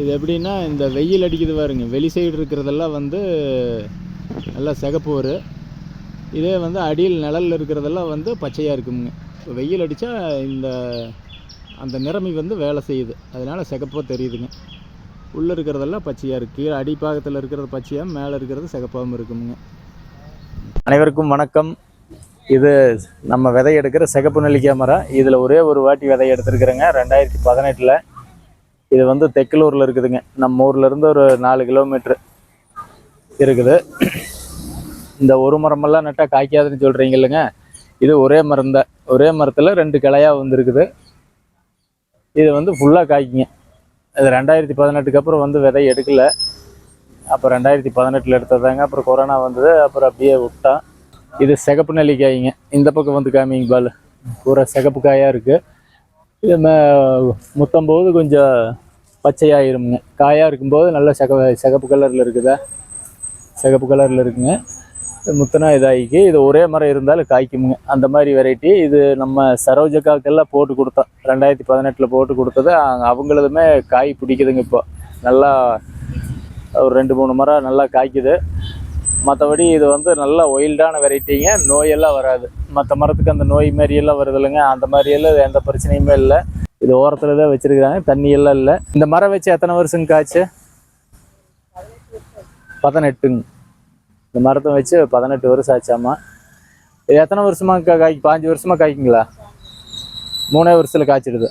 இது எப்படின்னா இந்த வெயில் அடிக்குது பாருங்க. வெளி சைடு இருக்கிறதெல்லாம் வந்து நல்லா சிகப்பு வரும் இதே வந்து அடியில் நிழலில் இருக்கிறதெல்லாம் வந்து பச்சையாக இருக்குங்க. வெயில் அடித்தா இந்த அந்த நிறமி வந்து வேலை செய்யுது. அதனால் சிகப்பாக தெரியுதுங்க. உள்ளே இருக்கிறதெல்லாம் பச்சையாக இருக்குது கீழே அடிப்பாகத்தில் இருக்கிறது பச்சையாக மேலே இருக்கிறது சிகப்பாகவும் இருக்குங்க. அனைவருக்கும் வணக்கம். இது நம்ம விதை எடுக்கிற சிகப்பு நெல்லிக்காய் மரம் இதில் ஒரே ஒரு வாட்டி விதை எடுத்துருக்குறேங்க. ரெண்டாயிரத்தி பதினெட்டில் இது வந்து தெக்கலூரில் இருக்குதுங்க. நம்ம ஊர்லேருந்து ஒரு நாலு கிலோமீட்ரு இருக்குது. இந்த ஒரு மரமெல்லாம் நட்டால் காய்க்காதுன்னு சொல்கிறீங்க இல்லைங்க இது ஒரே மரம் தான் ஒரே மரத்தில் ரெண்டு கிளையாக வந்துருக்குது. இது வந்து ஃபுல்லாக காய்க்குங்க. இது ரெண்டாயிரத்தி பதினெட்டுக்கு அப்புறம் வந்து விதை எடுக்கலை. அப்போ ரெண்டாயிரத்தி பதினெட்டில் எடுத்ததாங்க. அப்புறம் கொரோனா வந்தது. அப்புறம் அப்படியே விட்டான் இது சிகப்பு நெல்லிக்காய்ங்க. இந்த பக்கம் வந்து காமிங்க பால். பூரா சிகப்பு காயாக இருக்குது இது முத்தும் போது கொஞ்சம் பச்சையாயிருமுங்க. காயாக இருக்கும்போது நல்ல சிக சிகப்பு கலரில் இருக்குதா? சிகப்பு கலரில் இருக்குங்க. இது முத்தனா இதாகிக்கு இது ஒரே மரம் இருந்தாலும் காய்க்குமுங்க. அந்த மாதிரி வெரைட்டி. இது நம்ம சரோஜக்காக்கெல்லாம் போட்டு கொடுத்தோம். ரெண்டாயிரத்தி பதினெட்டில் போட்டு கொடுத்தது. அவங்களதுமே காய் பிடிக்குதுங்க இப்போ. நல்லா ஒரு ரெண்டு மூணு மரம் நல்லா காய்க்குது. மற்றபடி இது வந்து நல்ல ஒயில்டான வெரைட்டிங்க. நோயெல்லாம் வராது. மற்ற மரத்துக்கு அந்த நோய் மாதிரியெல்லாம் வருது இல்லைங்க. அந்த மாதிரி எல்லாம் எந்த பிரச்சனையுமே இல்லை. இது ஓரத்தில் தான் வச்சுருக்காங்க தண்ணி எல்லாம் இல்லை. இந்த மரம் வச்சு எத்தனை வருஷங்க காய்ச்சு? பதினெட்டுங்க. இந்த மரத்தை வச்சு பதினெட்டு வருஷம் ஆச்சாமா இது எத்தனை வருஷமா காய்க்கு பாஞ்சு வருஷமா காய்க்குங்களா? மூணே வருஷத்தில் காய்ச்சிடுது.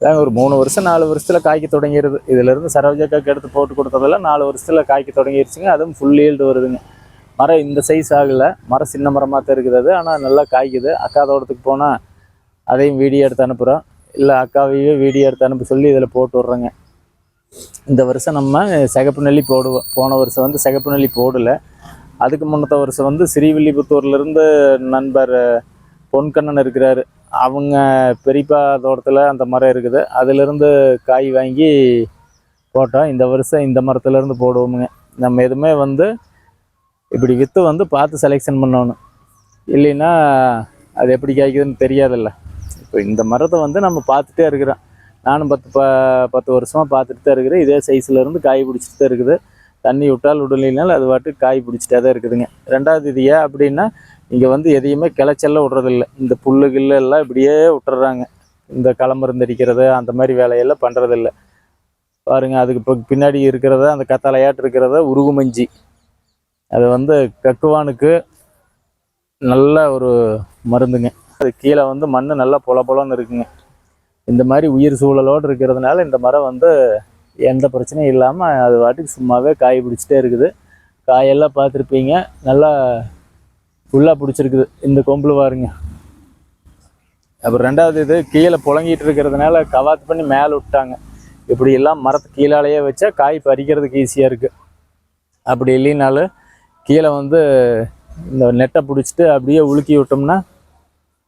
அதாங்க ஒரு மூணு வருஷம் நாலு வருஷத்தில் காய்க்க தொடங்கிடுது இதுலேருந்து சரோஜாக்காக்கு எடுத்து போட்டு கொடுத்ததெல்லாம் நாலு வருஷத்தில் காய்க்க தொடங்கிருச்சுங்க. அதுவும் ஃபுல் ஈல்டு வருதுங்க. மரம் இந்த சைஸ் ஆகலை. மரம் சின்ன மரமாக தான் இருக்குது அது. ஆனால் நல்லா காய்க்குது. அக்கா தோட்டத்துக்கு போனால் அதையும் வீடியோ எடுத்து அனுப்புகிறோம் இல்லை அக்காவையே வீடியோ எடுத்து அனுப்ப சொல்லி இதில் போட்டு விட்றோங்க. இந்த வருஷம் நம்ம சிகப்பு நெல்லி போடுவோம். போன வருஷம் வந்து சிகப்பு நெல்லி போடல. அதுக்கு முன்னத்த வருஷம் வந்து ஸ்ரீவில்லிபுத்தூர்லேருந்து நண்பர் பொன்கண்ணன் இருக்கிறாரு. அவங்க பெரியப்பா தோட்டத்தில் அந்த மரம் இருக்குது. அதிலிருந்து காய் வாங்கி போட்டோம். இந்த வருஷம் இந்த மரத்துலேருந்து போடுவோமுங்க. நம்ம எதுவுமே வந்து இப்படி விற்று வந்து பார்த்து செலெக்ஷன் பண்ணணும். இல்லைன்னா அது எப்படி காய்க்குதுன்னு தெரியாதுல்ல. இப்போ இந்த மரத்தை வந்து நம்ம பார்த்துட்டே இருக்கிறோம். நானும் பத்து ப பத்து வருஷமாக பார்த்துட்டு தான் இருக்கிறேன். இதே சைஸ்லேருந்து காய் பிடிச்சிட்டு தான் இருக்குது. தண்ணி விட்டால் விடலைனாலும் அது பாட்டு காய் பிடிச்சிட்டே தான் இருக்குதுங்க. ரெண்டாவது இது ஏன் அப்படின்னா இங்கே வந்து எதையுமே கிளைச்செல்லாம் விட்றதில்ல. இந்த புல்லு கில்லு எல்லாம் இப்படியே விட்டுறாங்க. இந்த களமருந்து அடிக்கிறது அந்த மாதிரி வேலையெல்லாம் பண்ணுறதில்ல பாருங்க அதுக்கு இப்போ பின்னாடி இருக்கிறத அந்த கத்தாழையாட்டு இருக்கிறத உருகுமஞ்சி. அது வந்து கக்குவானுக்கு நல்ல ஒரு மருந்துங்க. அது கீழே வந்து மண் நல்லா பொல பொலன்னு இருக்குங்க. இந்த மாதிரி உயிர் சூழலோடு இருக்கிறதுனால இந்த மரம் வந்து எந்த பிரச்சனையும் இல்லாமல் அது வாட்டுக்கு சும்மாவே காய் பிடிச்சிட்டே இருக்குது. காயெல்லாம் பார்த்துருப்பீங்க. நல்லா ஃபுல்லாக பிடிச்சிருக்குது. இந்த கொம்பில் பாருங்க. அப்புறம் ரெண்டாவது இது கீழே புழங்கிட்டு இருக்கிறதுனால கவாத்து பண்ணி மேலே விட்டாங்க. இப்படி எல்லாம் மரத்து கீழாலேயே வச்சா காய் பறிக்கிறதுக்கு ஈஸியாக இருக்குது அப்படி இல்லைனாலும் கீழே வந்து இந்த நெட்டை பிடிச்சிட்டு அப்படியே உலுக்கி விட்டோம்னா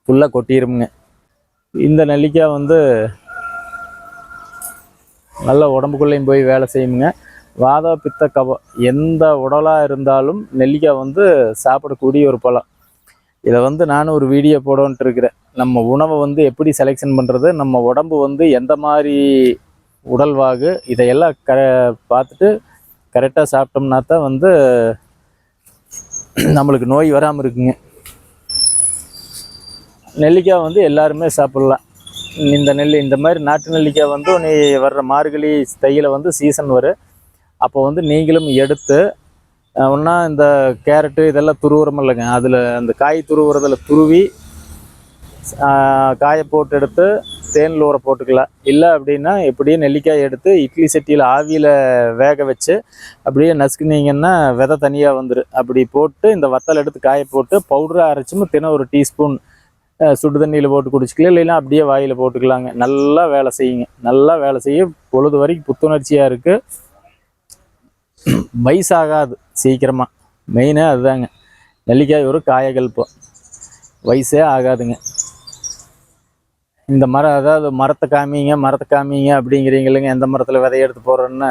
ஃபுல்லாக கொட்டிருமுங்க. இந்த நெல்லிக்காய் வந்து நல்ல உடம்புக்குள்ளேயும் போய் வேலை செய்யுங்க. வாத பித்த கபம் எந்த உடலாக இருந்தாலும் நெல்லிக்காய் வந்து சாப்பிடக்கூடிய ஒரு பழம். இதை வந்து நானும் ஒரு வீடியோ போடோன்ட்டு இருக்கிறேன். நம்ம உணவை வந்து எப்படி செலெக்ஷன் பண்ணுறது நம்ம உடம்பு வந்து எந்த மாதிரி உடல்வாகு இதையெல்லாம் க பார்த்துட்டு கரெக்டாக சாப்பிட்டோம்னா தான் வந்து நம்மளுக்கு நோய் வராமல் இருக்குங்க. நெல்லிக்காய் வந்து எல்லாருமே சாப்பிட்லாம். இந்த நெல்லி இந்த மாதிரி நாட்டு நெல்லிக்காய் வந்து நீ வர்ற மார்கழி தையில் வந்து சீசன் வரும். அப்போ வந்து நீங்களும் எடுத்து ஒன்றா இந்த கேரட்டு இதெல்லாம் துருவுறம் இல்லைங்க அதில் அந்த காய் துருவுறதில் துருவி காயை போட்டு எடுத்து தேனில் ஊற போட்டுக்கலாம். இல்லை அப்படின்னா எப்படியே நெல்லிக்காய் எடுத்து இட்லி சட்டியில் ஆவியில் வேக வச்சு அப்படியே நசுக்குனீங்கன்னா விதை தனியாக வந்துடும் அப்படி போட்டு இந்த வத்தல் எடுத்து காய போட்டு பவுடராக அரைச்சும் தினம் ஒரு டீஸ்பூன் சுடு தண்ணியில் போட்டு குடிச்சிக்கலாம். இல்லைன்னா அப்படியே வாயில் போட்டுக்கலாங்க. நல்லா வேலை செய்யுங்க. நல்லா வேலை செய்ய பொழுது வரைக்கும் புத்துணர்ச்சியாக இருக்குது வயசாகாது சீக்கிரமாக மெயினாக அதுதாங்க. நெல்லிக்காய் ஒரு காயகல்பம் வயசே ஆகாதுங்க. இந்த மரம் அதாவது மரத்தை காமிங்க மரத்தை காமிங்க அப்படிங்கிறீங்க இல்லைங்க எந்த மரத்தில் விதைய எடுத்து போடுறோன்னு.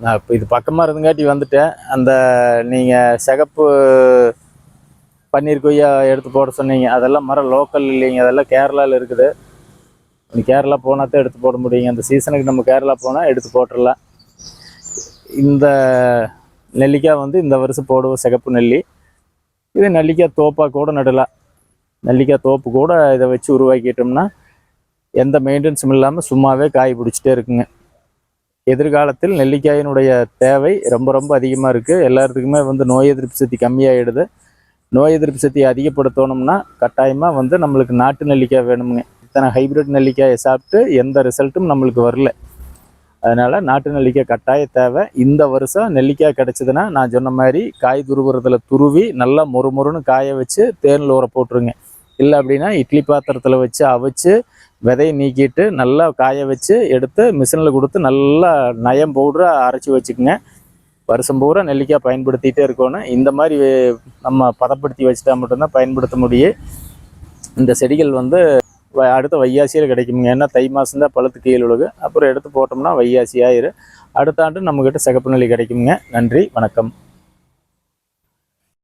நான் இப்போ இது பக்கமாக இருந்துங்காட்டி வந்துட்டேன். அந்த நீங்கள் சிகப்பு பன்னீர் கொய்யா எடுத்து போட சொன்னீங்க. அதெல்லாம் மரம் லோக்கல் இல்லைங்க. அதெல்லாம் கேரளாவில் இருக்குது. நீ கேரளா போனால் தான் எடுத்து போட முடியுங்க. அந்த சீசனுக்கு நம்ம கேரளா போனால் எடுத்து போட்டுடலாம் இந்த நெல்லிக்காய் வந்து இந்த வருஷம் போடுவோம். சிகப்பு நெல்லி. இது நெல்லிக்காய் தோப்பாக கூட நடலாம். நெல்லிக்காய் தோப்பு கூட இதை வச்சு உருவாக்கிட்டோம்னா எந்த மெயின்டெனன்ஸும் இல்லாமல் சும்மாவே காய் பிடிச்சிட்டே இருக்குங்க. எதிர்காலத்தில் நெல்லிக்காயினுடைய தேவை ரொம்ப ரொம்ப அதிகமாக இருக்குது எல்லாத்துக்குமே வந்து நோய் எதிர்ப்பு சக்தி கம்மியாகிடுது நோய் எதிர்ப்பு சக்தியை அதிகப்படுத்தணும்னா கட்டாயமாக வந்து நம்மளுக்கு நாட்டு நெல்லிக்காய் வேணுமுங்க. இத்தனை ஹைபிரிட் நெல்லிக்காயை சாப்பிட்டு எந்த ரிசல்ட்டும் நம்மளுக்கு வரல. அதனால் நாட்டு நெல்லிக்காய் கட்டாய தேவை. இந்த வருஷம் நெல்லிக்காய் கிடச்சிதுன்னா நான் சொன்ன மாதிரி காய் துருவுறதில் துருவி நல்லா மொறுமொறுன்னு காய வச்சு தேனில் ஊற போட்டுருங்க. இல்லை அப்படின்னா இட்லி பாத்திரத்தில் வச்சு அவிச்சு விதையை நீக்கிட்டு நல்லா காய வச்சு எடுத்து மிஷினில் கொடுத்து நல்லா நயம் பவுடரை அரைச்சி வச்சுக்கோங்க. வருஷம் பூரா நெல்லிக்காய் பயன்படுத்திகிட்டே இருக்கணும் இந்த மாதிரி நம்ம பதப்படுத்தி வச்சுட்டா மட்டும்தான் பயன்படுத்த முடியும் இந்த செடிகள் வந்து வ- அடுத்த வையாசியில் கிடைக்குங்க ஏன்னா தை மாதம் தான் பழுத்து கீழ் உழுகு அப்புறம் எடுத்து போட்டோம்னா வையாசி ஆயிரும் அடுத்த ஆண்டு நம்மக்கிட்ட சிகப்பு நெல்லி கிடைக்குங்க நன்றி வணக்கம்.